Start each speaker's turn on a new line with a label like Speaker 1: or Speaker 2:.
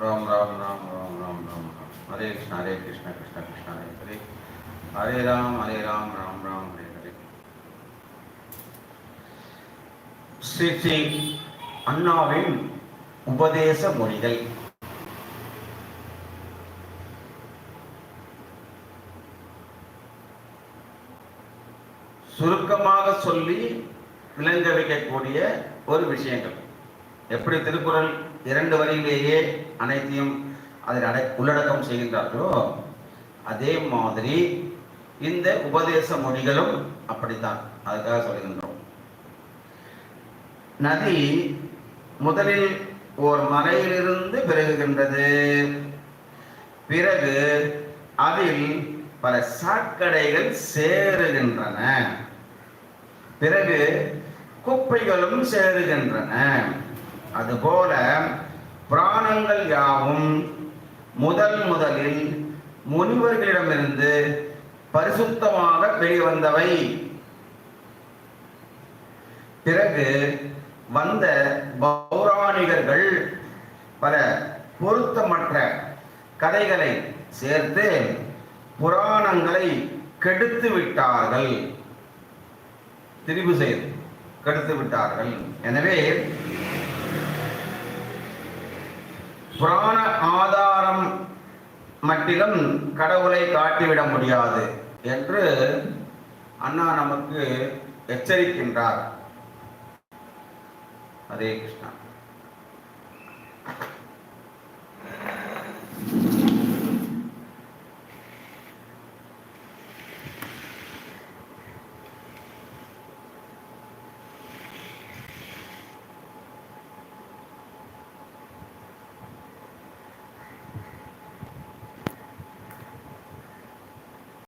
Speaker 1: ராம் ராம் ராம் ராம் ராம் ராம் ராம். ஹரே கிருஷ்ண ஹரே கிருஷ்ண கிருஷ்ண கிருஷ்ண ஹரே ஹரே. ஹரே ராம் ஹரே ராம் ராம் ராம் ஹரே ஹரே. ஸ்ரீ ஸ்ரீ அண்ணாவின் உபதேச மொழிகள். சுருக்கமாக சொல்லி விளங்க வைக்கக்கூடிய ஒரு விஷயங்கள். எப்படி திருக்குறள் இரண்டு வரியிலேயே அனைத்தையும் அதில் அடை உள்ளடக்கம் செய்கின்றார்களோ அதே மாதிரி இந்த உபதேச மொழிகளும் அப்படித்தான். அதுக்காக சொல்கின்றோம். நதி முதலில் ஓர் மலையிலிருந்து பிறகுகின்றது பிறகு அதில் பல சாக்கடைகள் சேருகின்றன. பிறகு குப்பைகளும் சேருகின்றன. அதுபோல பிராணங்கள் யாவும் முதல் முதலில் முனிவர்களிடமிருந்து பரிசுத்தமாக வெளிவந்தவை. பிறகு வந்த பௌராணிகர்கள் பல பொருத்தமற்ற கதைகளை சேர்த்து புராணங்களை கெடுத்து விட்டார்கள். திரிவு செய்து கெடுத்து விட்டார்கள். எனவே புராண ஆதாரம் மட்டிலும் கடவுளை காட்டிவிட முடியாது என்று அண்ணா நமக்கு எச்சரிக்கின்றார். ஹரே கிருஷ்ணா.